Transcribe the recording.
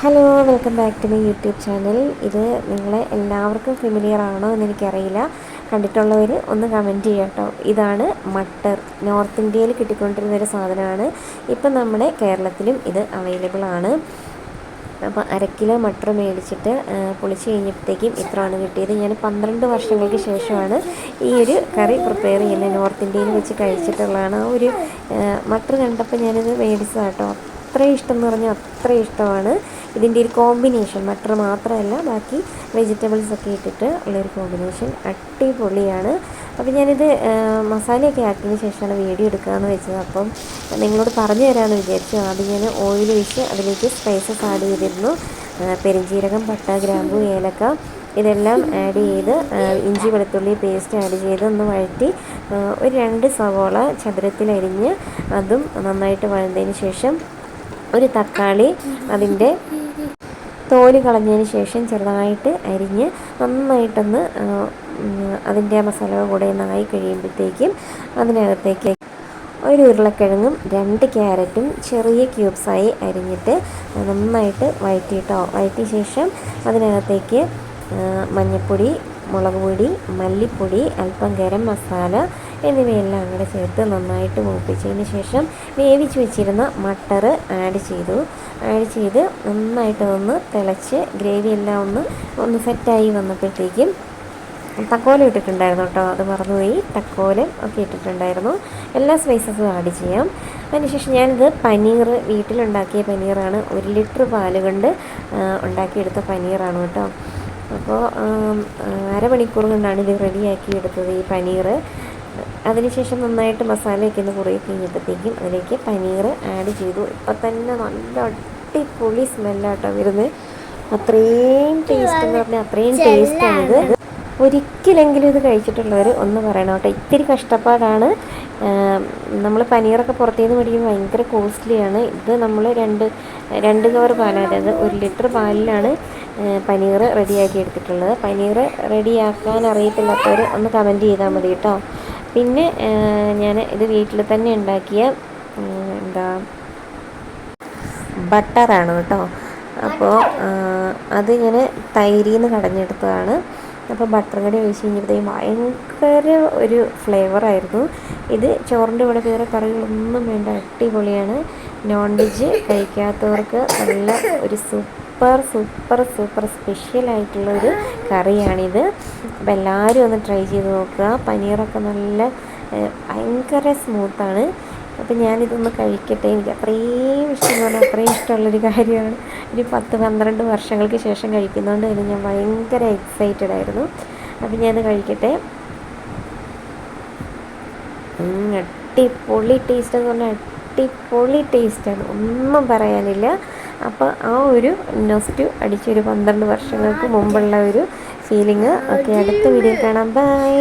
Hello welcome back to my YouTube channel ഇത് നിങ്ങളെ എല്ലാവർക്കും ഫെമിലിയർ ആണോ എന്ന് എനിക്കറിയില്ല. കണ്ടിട്ടുള്ളവർ ഒന്ന് കമന്റ് ചെയ്യാം കേട്ടോ ഇതാണ് മട്ടർ. നോർത്ത് ഇന്ത്യയിൽ കിട്ടിക്കൊണ്ടിരുന്ന ഒരു സാധനമാണ്. ഇപ്പം നമ്മുടെ കേരളത്തിലും ഇത് അവൈലബിൾ ആണ്. അപ്പോൾ അര കിലോ മട്ടർ മേടിച്ചിട്ട് പൊളിച്ച് കഴിഞ്ഞപ്പോഴത്തേക്കും ഇത്രയാണ് കിട്ടിയത്. ഞാൻ പന്ത്രണ്ട് വർഷങ്ങൾക്ക് ശേഷമാണ് ഈ ഒരു കറി പ്രിപ്പയർ ചെയ്യുന്നത്. നോർത്ത് ഇന്ത്യയിൽ വെച്ച് കഴിച്ചിട്ടുള്ളതാണ് ആ ഒരു മട്ടർ കണ്ടപ്പോൾ ഞാനിത് മേടിച്ചതാണ് കേട്ടോ അത്രയും ഇഷ്ടം എന്ന് പറഞ്ഞാൽ അത്രയും ഇഷ്ടമാണ്. ഇതിന്റെ ഒരു കോമ്പിനേഷൻ ബട്ടർ മാത്രമല്ല ബാക്കി വെജിറ്റബിൾസ് ഒക്കെ ഇട്ടിട്ട് ഉള്ളൊരു കോമ്പിനേഷൻ അടിപൊളിയാണ്. അപ്പോൾ ഞാനിത് മസാലയൊക്കെ ആക്കിയതിന് ശേഷമാണ് വീഡിയോ എടുക്കുകയെന്ന് വെച്ചത്. അപ്പം നിങ്ങളോട് പറഞ്ഞു തരാമെന്ന് വിചാരിച്ചു. ആദ്യം ഞാൻ ഓയിൽ ഒഴിച്ച് അതിലേക്ക് സ്പൈസസ് ആഡ് ചെയ്തിരുന്നു. പെരിഞ്ചീരകം പട്ട ഗ്രാമ്പു ഏലക്ക ഇതെല്ലാം ആഡ് ചെയ്ത് ഇഞ്ചി വെളുത്തുള്ളി പേസ്റ്റ് ആഡ് ചെയ്ത് ഒന്ന് വഴറ്റി ഒരു രണ്ട് സവോള ചതുരത്തിലരിഞ്ഞ് അതും നന്നായിട്ട് വഴന്നതിന് ശേഷം ഒരു തക്കാളി അതിന്റെ തോൽ കളഞ്ഞതിന് ശേഷം ചെറുതായിട്ട് അരിഞ്ഞ് നന്നായിട്ടൊന്ന് അതിന്റെ മസാല കൂടെ നന്നായി കഴിയുമ്പോഴത്തേക്കും അതിനകത്തേക്ക് ഒരു ഉരുളക്കിഴങ്ങും രണ്ട് ക്യാരറ്റും ചെറിയ ക്യൂബ്സായി അരിഞ്ഞിട്ട് നന്നായിട്ട് വഴറ്റിയിട്ടോ വഴറ്റിയ ശേഷം അതിനകത്തേക്ക് മഞ്ഞൾപ്പൊടി മുളക് പൊടി മല്ലിപ്പൊടി അല്പം ഗരം മസാല എന്നിവയെല്ലാം കൂടെ ചേർത്ത് നന്നായിട്ട് മൂപ്പിച്ചതിന് ശേഷം വേവിച്ച് വെച്ചിരുന്ന മട്ടർ ആഡ് ചെയ്തു. ആഡ് ചെയ്ത് നന്നായിട്ട് ഒന്ന് തിളച്ച് ഗ്രേവി എല്ലാം ഒന്ന് ഒന്ന് സെറ്റായി വന്നപ്പോഴത്തേക്കും തക്കോലം ഇട്ടിട്ടുണ്ടായിരുന്നു കേട്ടോ. അത് മറന്നുപോയി. തക്കോലം ഒക്കെ ഇട്ടിട്ടുണ്ടായിരുന്നു. എല്ലാ സ്പൈസസും ആഡ് ചെയ്യാം. അതിനുശേഷം ഞാനിത് പനീർ വീട്ടിലുണ്ടാക്കിയ പനീറാണ്. ഒരു ലിറ്റർ പാൽ കൊണ്ട് ഉണ്ടാക്കിയെടുത്ത പനീറാണ് കേട്ടോ. അപ്പോൾ അരമണിക്കൂർ കൊണ്ടാണ് ഇത് റെഡിയാക്കി എടുത്തത് ഈ പനീർ അതിനുശേഷം നന്നായിട്ട് മസാലയൊക്കെ ഒന്ന് കുറേ കഴിഞ്ഞപ്പോഴത്തേക്കും അതിലേക്ക് പനീർ ആഡ് ചെയ്തു. ഇപ്പം തന്നെ നല്ല അടിപൊളി സ്മെല്ലാട്ടോ വരുന്നത് അത്രയും ടേസ്റ്റ് എന്ന് പറഞ്ഞാൽ അത്രയും ടേസ്റ്റാണിത് ഒരിക്കലെങ്കിലും ഇത് കഴിച്ചിട്ടുള്ളവർ ഒന്ന് പറയണം കേട്ടോ. ഇത്തിരി കഷ്ടപ്പാടാണ്. നമ്മൾ പനീറൊക്കെ പുറത്തുനിന്ന് മേടിക്കുമ്പോൾ ഭയങ്കര കോസ്റ്റ്ലിയാണ്. ഇത് നമ്മൾ രണ്ട് രണ്ട് കവർ പാൽ അതായത് ഒരു ലിറ്റർ പാലിലാണ് പനീർ റെഡിയാക്കി എടുത്തിട്ടുള്ളത്. പനീർ റെഡിയാക്കാൻ അറിയത്തില്ലാത്തവർ ഒന്ന് കമന്റ് ചെയ്താൽ മതി കേട്ടോ പിന്നെ ഞാൻ ഇത് വീട്ടിൽ തന്നെ ഉണ്ടാക്കിയ എന്താ ബട്ടറാണ് കേട്ടോ അപ്പോൾ അത് തൈരിന്ന് കടഞ്ഞെടുത്തതാണ്. അപ്പോൾ ബട്ടർ കടി ഒഴിച്ച് കഴിഞ്ഞപ്പോഴത്തേക്കും ഭയങ്കര ഒരു ഫ്ലേവറായിരുന്നു ഇത് ചോറിന്റെ കൂടെ വേറെ കറികളൊന്നും വേണ്ട അടിപൊളിയാണ്. നോൺ വെജ് കഴിക്കാത്തവർക്ക് നല്ല ഒരു സൂപ്പർ സൂപ്പർ സൂപ്പർ ഒരു കറിയാണിത്. അപ്പോൾ എല്ലാവരും ഒന്ന് ട്രൈ ചെയ്ത് നോക്കുക. പനീറൊക്കെ നല്ല ഭയങ്കര സ്മൂത്താണ് അപ്പം ഞാനിതൊന്ന് കഴിക്കട്ടെ. എനിക്ക് അത്രയും ഇഷ്ടമാണ്. അത്രയും ഇഷ്ടമുള്ളൊരു കാര്യമാണ്. ഒരു പത്ത് പന്ത്രണ്ട് വർഷങ്ങൾക്ക് ശേഷം കഴിക്കുന്നതുകൊണ്ട് തന്നെ ഞാൻ ഭയങ്കര എക്സൈറ്റഡ് ആയിരുന്നു. അപ്പം ഞാനത് കഴിക്കട്ടെ. അടിപൊളി ടേസ്റ്റ് എന്ന് പറഞ്ഞാൽ അടിപൊളി ടേസ്റ്റാണ് ഒന്നും പറയാനില്ല. അപ്പോൾ ആ ഒരു നൊസ്റ്റു അടിച്ചൊരു പന്ത്രണ്ട് വർഷങ്ങൾക്ക് മുമ്പുള്ള ഒരു ഫീലിംഗ് ഓക്കെ അടുത്ത വീഡിയോ കാണാം. ബൈ